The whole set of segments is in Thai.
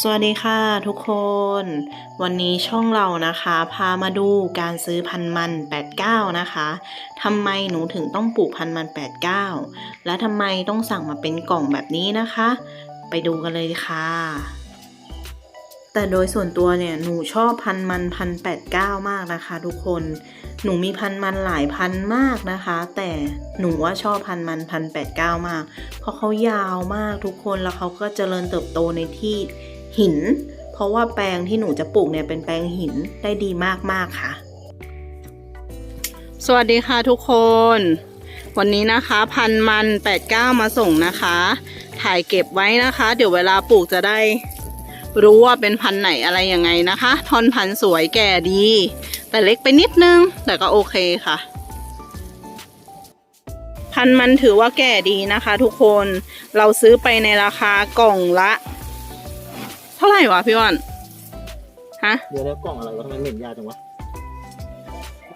สวัสดีค่ะทุกคน วันนี้ช่องเรานะคะ พามาดูการซื้อพันมัน 89 นะคะทำไมหนูถึงต้องปลูกพันมัน 89 และทำไมต้องสั่งมาเป็นกล่องแบบนี้นะคะ ไปดูกันเลยค่ะ แต่โดยส่วนตัวเนี่ยหนูชอบพันมันพันแปดเก้ามากนะคะทุกคนหนูมีพันมันหลายพันมากนะคะ แต่หนูว่าชอบพันมันพันแปดเก้ามาก เพราะเขายาวมากทุกคนแล้วเขาก็เจริญเติบโตในที่ หิน เพราะว่าแปลงที่หนูจะปลูกเนี่ยเป็นแปลงหินได้ดีมากๆค่ะ สวัสดีค่ะทุกคน วันนี้นะคะพันมัน 89 มาส่งนะคะ ถ่ายเก็บไว้นะคะ เดี๋ยวเวลาปลูกจะได้รู้ว่าเป็นพันไหนอะไรยังไงนะคะ ทอนพันสวยแก่ดี แต่เล็กไปนิดนึง แต่ก็โอเคค่ะ พันมันถือว่าแก่ดีนะคะ ทุกคน เราซื้อไปในราคากล่องละ ท่าไหร่วะพี่วันฮะเดี๋ยวแล้วกล่องอะไรวะทำไมเหม็นยาจังวะ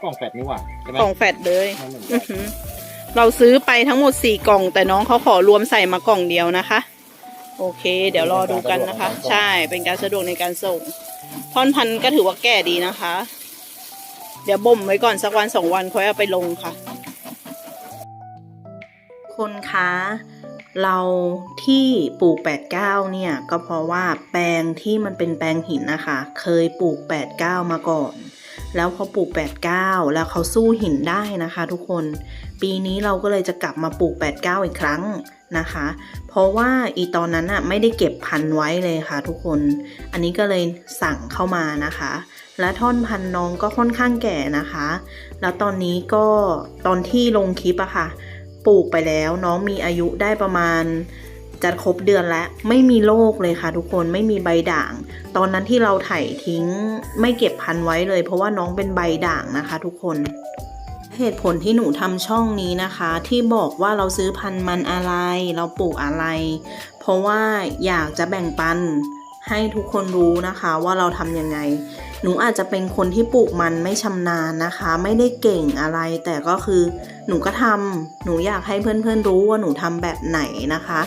กล่องแฟดนี่หว่าใช่ไหมกล่องแฟดเลยมันเหม็นอื้ยาอหือเราซื้อไปทั้งหมดสี่กล่อง แต่น้องเขาขอรวมใส่มากล่องเดียวนะคะ โอเค เดี๋ยวรอดูกันนะคะ ใช่เป็นการสะดวกในการส่งท่อนพันธุ์ก็ถือว่าแก่ดีนะคะ เดี๋ยวบ่มไว้ก่อนสักวันสองวันค่อยเอาไปลงค่ะ คนคะ เราที่ปลูก 89 เนี่ย ก็เพราะว่าแปลงที่มันเป็นแปลงหินนะคะ เคยปลูก 89 มาก่อน แล้วพอปลูก 89 แล้วเขาสู้หินได้นะคะ ทุกคน ปีนี้เราก็เลยจะกลับมาปลูก 89 อีกครั้งนะคะ เพราะว่าอีตอนนั้นอะไม่ได้เก็บพันไว้เลยค่ะ ทุกคน อันนี้ก็เลยสั่งเข้ามานะคะ และท่อนพันน้องก็ค่อนข้างแก่นะคะ แล้วตอนนี้ก็ตอนที่ลงคลิปอะค่ะ ปลูกไปแล้ว น้องมีอายุได้ประมาณจะครบเดือนแล้วไม่มีโรคเลยค่ะ ทุกคนไม่มีใบด่าง ตอนนั้นที่เราไถทิ้งไม่เก็บพันไว้เลย เพราะว่าน้องเป็นใบด่างนะคะ ทุกคนเหตุผลที่หนูทำช่องนี้นะคะ ที่บอกว่าเราซื้อพันธุ์มันอะไร เราปลูกอะไร เพราะว่าอยากจะแบ่งปันให้ทุกคนรู้นะคะว่าเราทำยังไง หนูอาจจะเป็นคนที่ปลูกมันไม่ชำนาญนะคะ ไม่ได้เก่งอะไร แต่ก็คือหนูก็ทำหนูอยากให้เพื่อนๆรู้ว่าหนูทำแบบไหนนะคะ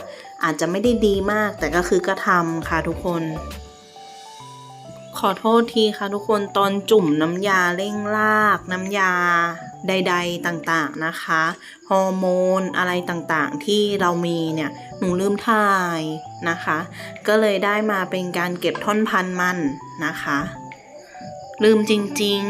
อาจจะไม่ได้ดีมาก แต่ก็คือก็ทำค่ะทุกคน ขอโทษทีค่ะทุกคนตอนจุ่มน้ำยาเร่งราก น้ำยาใด ๆต่างๆนะคะฮอร์โมนอะไรต่างๆที่เรามีเนี่ยหนูลืมถ่ายนะคะ ก็เลยได้มาเป็นการเก็บท่อนพันมันนะคะ ลืมจริง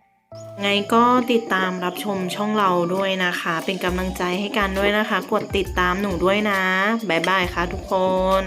ๆ ไงก็ติดตามรับชมช่องเราด้วยนะคะ เป็นกำลังใจให้กันด้วยนะคะ กดติดตามหนูด้วยนะ บ๊ายบายค่ะทุกคน